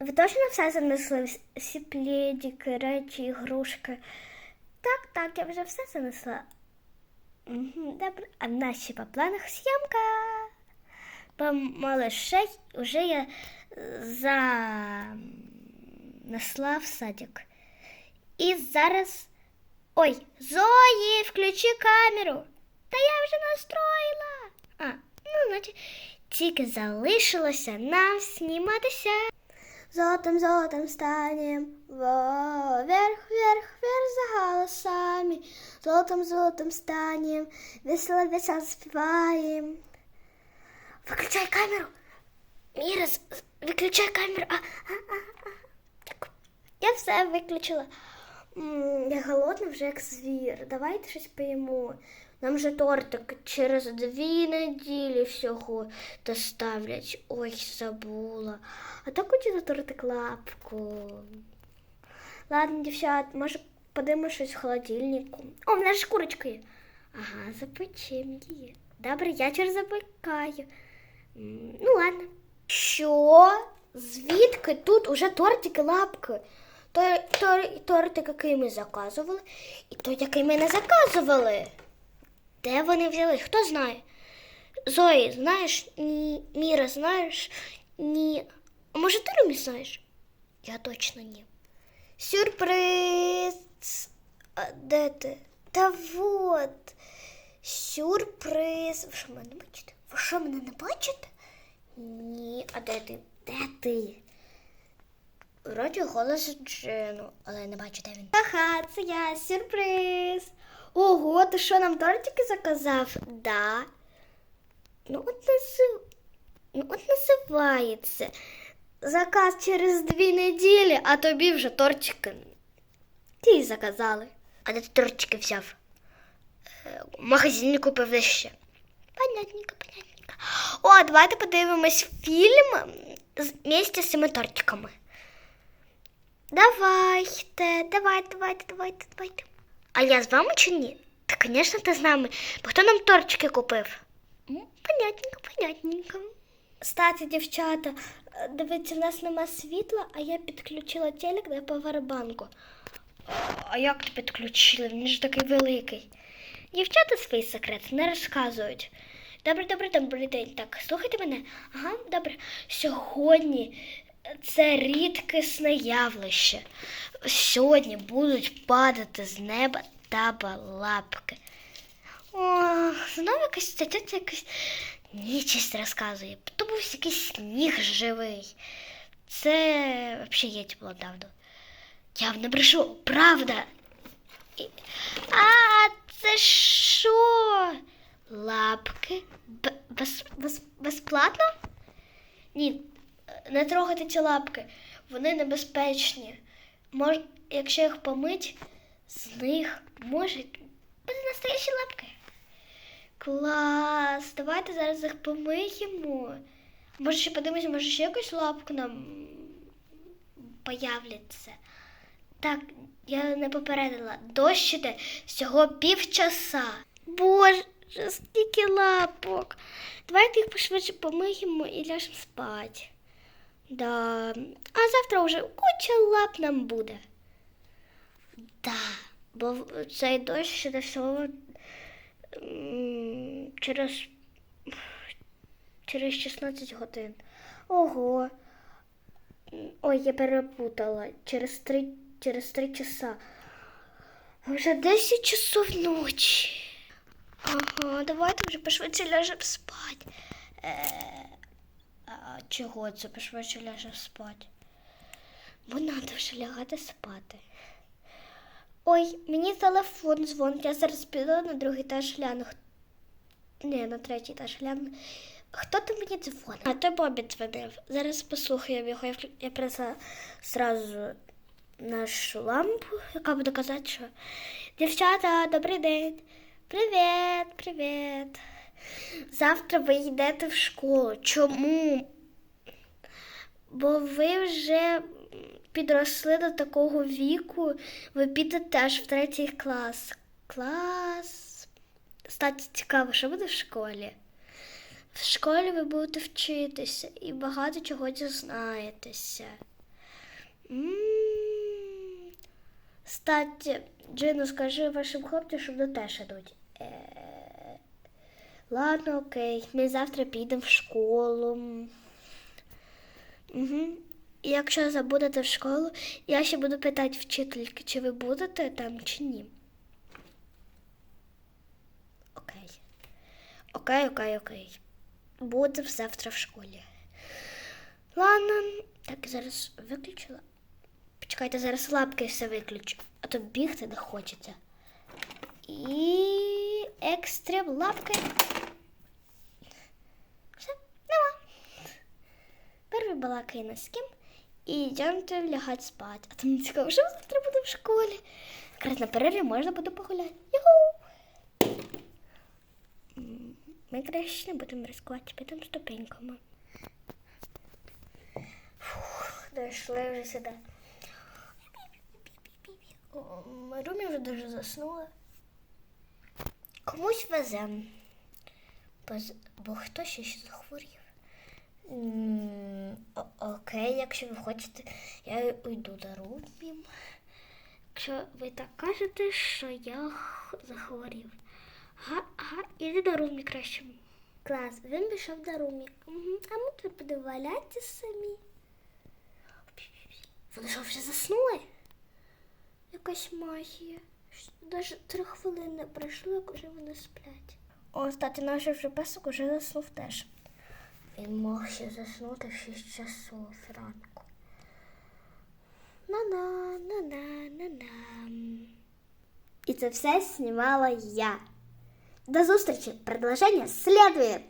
Ви точно все занесли? Всі пледики, речі, ігрушки? Так, так, я вже все занесла. Угу, добре. А в нас ще по планах зйомка. По малышей вже я е, занесла в садик. І зараз. Ой, Зої, включи камеру. Та я вже настроїла. А, ну, значить, тільки залишилося нам зніматися. Золотом, золотом станем, Во, вверх, вверх, вверх за голосами. Золотом, золотом станем, весело, весело спеваем. Выключай камеру. Мира, з- камеру. А, а, а, а. Я все виключила. Я голодна вже як звір. Давайте щось поїмо. Нам же тортик через дві неділі всього доставлять. Ой, забула. А так хотіла тортик лапку. Ладно, дівчат, може подивимо щось в холодильнику. О, в мене ж курочка є. Ага, запечем її. Добре, я через запекаю. Ну ладно. Що? Звідки тут уже тортики лапки? Той, той тортик, який ми заказували, і той, який ми не заказували. Де вони взяли? Хто знає? Зої, знаєш? Ні. Міра, знаєш? Ні. А може ти Ромі знаєш? Я точно ні. Сюрприз. А де ти? Та вот. Сюрприз. Ви що мене не бачите? Ви що мене не бачите? Ні, а де ти? Де ти? Вроді голос Джену, але не бачу, де він. Ага, це я, сюрприз. Ого, ти що нам тортики заказав? Да. Ну от назив... ну, от називається. Заказ через дві неділі, а тобі вже тортики. Ті заказали. А де ти тортики взяв? Е, В магазині купив дещо. Понятненько, понятненько. О, давайте подивимось фільм з місті з цими тортиками. Давайте, давайте, давайте, давайте, давайте. А я з вами чи ні? Та, звісно, ти з нами. Бо хто нам тортики купив? Понятненько, понятненько. Кстати, дівчата, дивіться, в нас нема світла, а я підключила телек до павербанку. А як ти підключила? Він ж такий великий. Дівчата свої секрети не розказують. Добре, добре, добрий день. Так, слухайте мене. Ага, добре. Сьогодні це рідкісне явище. Сьогодні будуть падати з неба табалапки. Ох, знову якась тетя якась нічість розказує. То був якийсь сніг живий. Це взагалі є було давно. Я вам не брешу, правда. І- А, це що? Лапки? Б- без, без, безплатно? Ні, не трогайте ці лапки. Вони небезпечні. Мож, якщо їх помить, з них можуть бути настоящі лапки. Клас! Давайте зараз їх помиємо. Може ще подивимося, може ще якусь лапку нам появляться. Так, я не попередила. Дощ іде всього півчаса. Боже, скільки лапок. Давайте їх пошвидше помиємо і ляжемо спати. Да. А завтра вже куча лап нам буде. Да, бо цей дощ м, через, через 16 годин. Ого. Ой, я перепутала. Через три, через три часа. Вже 10 часов ночі. Ага, давайте вже пошвидше ляжемо спати. Е, чого це пошвидше ляжемо спати? Бо треба вже лягати спати. Ой, мені телефон дзвонить. Я зараз піду на другий етаж гляну. Ні, на третій етаж гляну. Хто там мені дзвонить? А то Бобі дзвонив. Зараз послухаємо його. Я, принесла зразу нашу лампу, яка буде казати, що дівчата, добрий день. Привіт, привіт. Завтра ви йдете в школу. Чому? Бо ви вже підросли до такого віку, ви підете аж в третій клас. Клас. Стати цікаво, що буде в школі? В школі ви будете вчитися і багато чого дізнаєтеся. Статі, Джину, скажи вашим хлопцям, щоб до теж ідуть. Ладно, окей. Ми завтра підемо в школу. Угу. І якщо забудете в школу, я ще буду питати вчительки, чи ви будете там, чи ні. Окей. Окей, окей, окей. Будемо завтра в школі. Ладно, так зараз виключила. Почекайте, зараз лапки все виключу, а то бігти не хочеться. І екстрем лапки. Все, нема. Балакає з ким і йдемте лягати спати. А то мені цікаво, що завтра буде в школі. Якраз на перерві можна буде погуляти. М, Ми краще не будемо ризикувати, підемо ступеньками. Фух, дійшли вже сюди. Румі вже дуже заснула. Комусь везем. Бо хто ще ще захворів. Окей, якщо ви хочете, я уйду до Румі. Якщо ви так кажете, що я захворів. Га, га, іди до Румі краще. Клас, він пішов до Румі. Угу. А ми тут будемо валятися самі. Вони що вже заснули? Якась магія. Навіть три хвилини пройшло, як уже вони сплять. О, стати наш вже песик уже заснув теж. Він мог ще заснути в 6 часов ранку. На-на, на-на, на-на. І це все знімала я. До зустрічі. Продовження слідує.